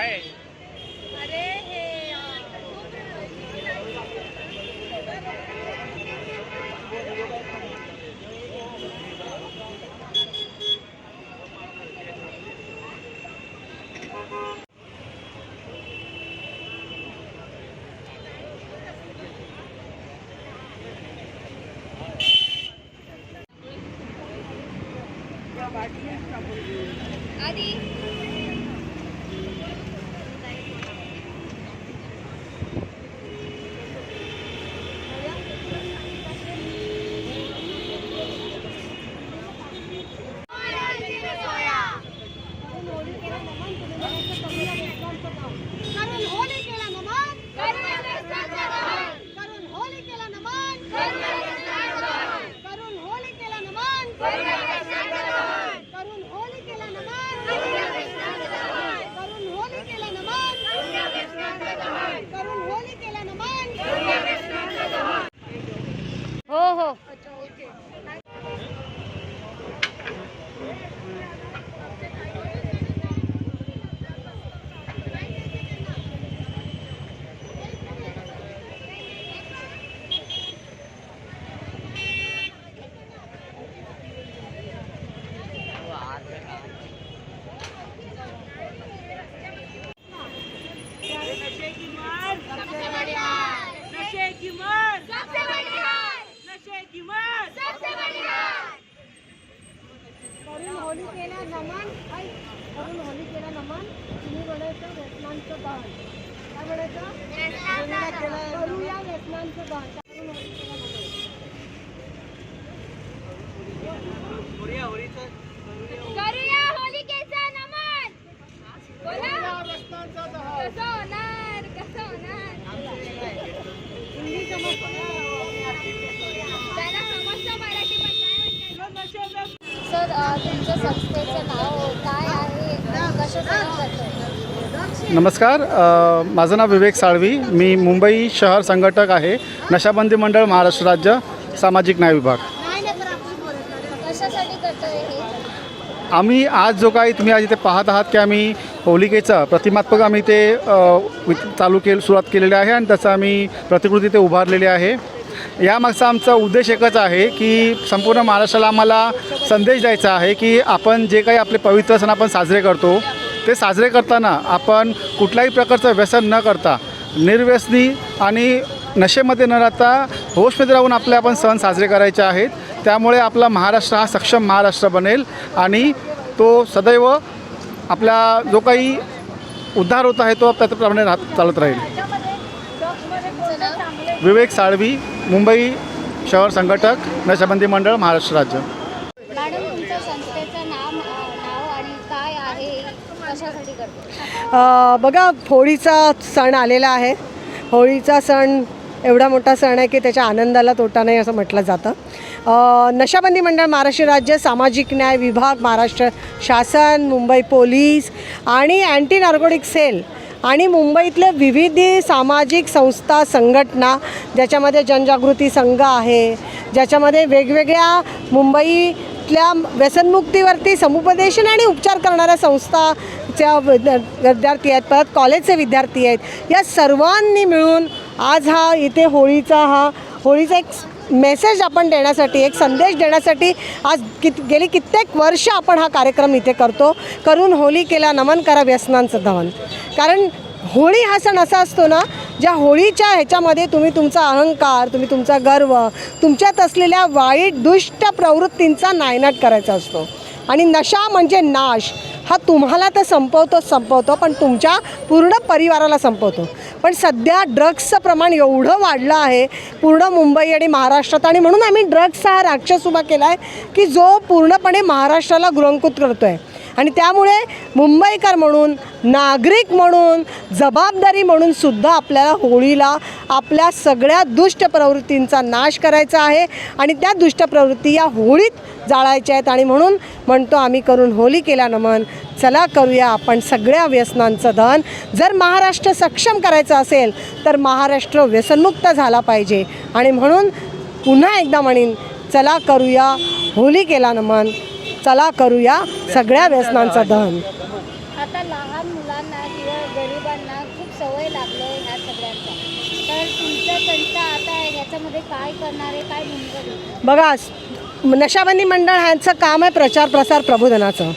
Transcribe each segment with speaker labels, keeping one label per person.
Speaker 1: आहे.
Speaker 2: अरे हे आधी करून होली केला नमन करून होली केला नमन करून होली केला नमन करून होली केला नमन करून होली केला नमन करून होली केला नमन हो हो
Speaker 3: नशे की मर नशे की मर
Speaker 2: करून होली केला नमन ऐ, करून होली केला नमन तुम्ही म्हणायचं व्यसनांचं दहन काय म्हणायचं? करूया व्यसनांचं दहन करून होली केला नमन करूया होलिकेचा नमन बोला कसं होणार कसं होणार हिंदी समजतं त्याला समजतं मराठी पण काय म्हणतात सर तुमच्या संस्थेचं नाव काय आहे कशासाठी करतोय
Speaker 1: नमस्कार माझं नाव विवेक साळवी. मी मुंबई शहर संघटक आहे. नशाबंदी मंडळ महाराष्ट्र राज्य सामाजिक न्याय विभाग. आम्ही आज जो काही तुम्ही आज इथे पाहत आहात की आम्ही होलिकेचं प्रतिमात्मक आम्ही ते चालू केल सुरुवात केलेली आहे आणि त्याचं आम्ही प्रतिकृती ते उभारलेली आहे. यामागचा आमचा उद्देश एकच आहे की संपूर्ण महाराष्ट्राला आम्हाला संदेश द्यायचा आहे की आपण जे काही आपले पवित्र सण आपण साजरे करतो ते साजरे करताना आपण कुठल्याही प्रकारचं व्यसन न करता निर्व्यसनी आणि नशेमध्ये न राहता होशमध्ये राहून आपले आपण सण साजरे करायचे आहेत. त्यामुळे आपला महाराष्ट्र हा सक्षम महाराष्ट्र बनेल आणि तो सदैव आपला जो काही उद्धार होत आहे तो त्याप्रमाणे राहत चालत राहील. विवेक साळवी मुंबई शहर संघटक नशाबंदी मंडळ महाराष्ट्र राज्य.
Speaker 3: बघा होळीचा सण आलेला आहे. होळीचा सण एवढा मोठा सण आहे की त्याच्या आनंदाला तोटा नाही असं म्हटलं जातं. नशाबंदी मंडळ महाराष्ट्र राज्य सामाजिक न्याय विभाग महाराष्ट्र शासन मुंबई पोलीस आणि अँटी नार्कोटिक सेल आणि मुंबईतले विविध सामाजिक संस्था संघटना ज्याच्यामध्ये जनजागृती संघ आहे ज्याच्यामध्ये वेगवेगळ्या मुंबई इथल्या व्यसनमुक्तीवरती समुपदेशन आणि उपचार करणाऱ्या संस्थाच्या विद्यार्थी आहेत परत कॉलेजचे विद्यार्थी आहेत. या सर्वांनी मिळून आज हा इथे होळीचा हा होळीचा एक मेसेज आपण देण्यासाठी एक संदेश देण्यासाठी आज कित गेली कित्येक वर्ष आपण हा कार्यक्रम इथे करतो. करून होळी केला नमन करा व्यसनांचं दहन. कारण होळी हा सण असा असतो ना ज्या होळीच्या ह्याच्यामध्ये तुम्ही तुमचा अहंकार तुम्ही तुमचा गर्व तुमच्यात असलेल्या वाईट दुष्ट प्रवृत्तींचा नायनाट करायचा असतो. आणि नशा म्हणजे नाश. हा तुम्हाला तर संपवतो संपवतो पण तुमच्या पूर्ण परिवाराला संपवतो. पण सध्या ड्रग्सचं प्रमाण एवढं वाढलं आहे पूर्ण मुंबई आणि महाराष्ट्रात आणि म्हणून आम्ही ड्रग्सचा हा राक्षस उभा केला आहे की जो पूर्णपणे महाराष्ट्राला गुरंकृत करतो आहे आणि त्यामुळे मुंबईकर म्हणून नागरिक म्हणून जबाबदारी म्हणून सुद्धा आपल्याला होळीला आपल्या सगळ्या दुष्ट प्रवृत्तींचा नाश करायचा आहे आणि त्या दुष्ट प्रवृत्ती या होळीत जाळायच्या आहेत. आणि म्हणून म्हणतो आम्ही करून होळी केला नमन चला करूया आपण सगळ्या व्यसनांचं धन जर महाराष्ट्र सक्षम करायचं असेल तर महाराष्ट्र व्यसनमुक्त झाला पाहिजे. आणि म्हणून पुन्हा एकदा म्हणेन चला करूया होली केला नमन चला करूया सगळ्या व्यसनांचं दहन.
Speaker 2: आता लहान मुलांना किंवा
Speaker 4: खूप सवय लागलं ह्या सगळ्यांचा.
Speaker 3: बघा नशाबंदी मंडळ ह्यांचं काम आहे प्रचार प्रसार प्रबोधनाचं.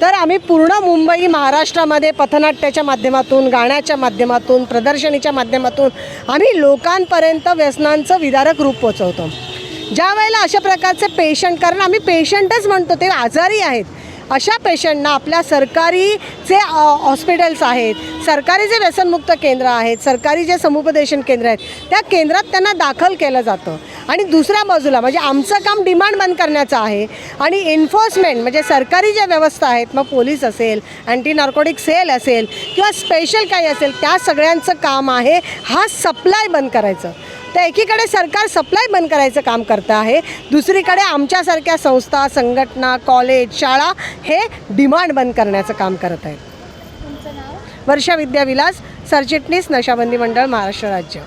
Speaker 3: तर आम्ही पूर्ण मुंबई महाराष्ट्रामध्ये पथनाट्याच्या माध्यमातून गाण्याच्या माध्यमातून प्रदर्शनीच्या माध्यमातून आम्ही लोकांपर्यंत व्यसनांचं विदारक रूप पोचवतो ज्या वेळेला अशा प्रकारचे पेशंट कारण आम्ही पेशंटच म्हणतो ते आजारी आहेत. अशा पेशंटना आपल्या सरकारी जे हॉस्पिटल्स आहेत सरकारी जे व्यसनमुक्त केंद्र आहेत सरकारी जे समुपदेशन केंद्र आहेत त्या केंद्रात त्यांना दाखल केलं जातं. आणि दुसऱ्या बाजूला म्हणजे आमचं काम डिमांड बंद करण्याचं आहे आणि एन्फोर्समेंट म्हणजे सरकारी ज्या व्यवस्था आहेत मग पोलीस असेल अँटी नार्कोटिक सेल असेल किंवा स्पेशल काही असेल त्या सगळ्यांचं काम आहे हा सप्लाय बंद करायचं. तर एकीकडे सरकार सप्लाय बंद करायचं काम करतं आहे. दुसरीकडे आमच्यासारख्या संस्था संघटना कॉलेज शाळा हे डिमांड बंद करण्याचं काम करत आहेत. वर्षा विद्याविलास सरचिटणीस नशाबंदी मंडळ महाराष्ट्र राज्य.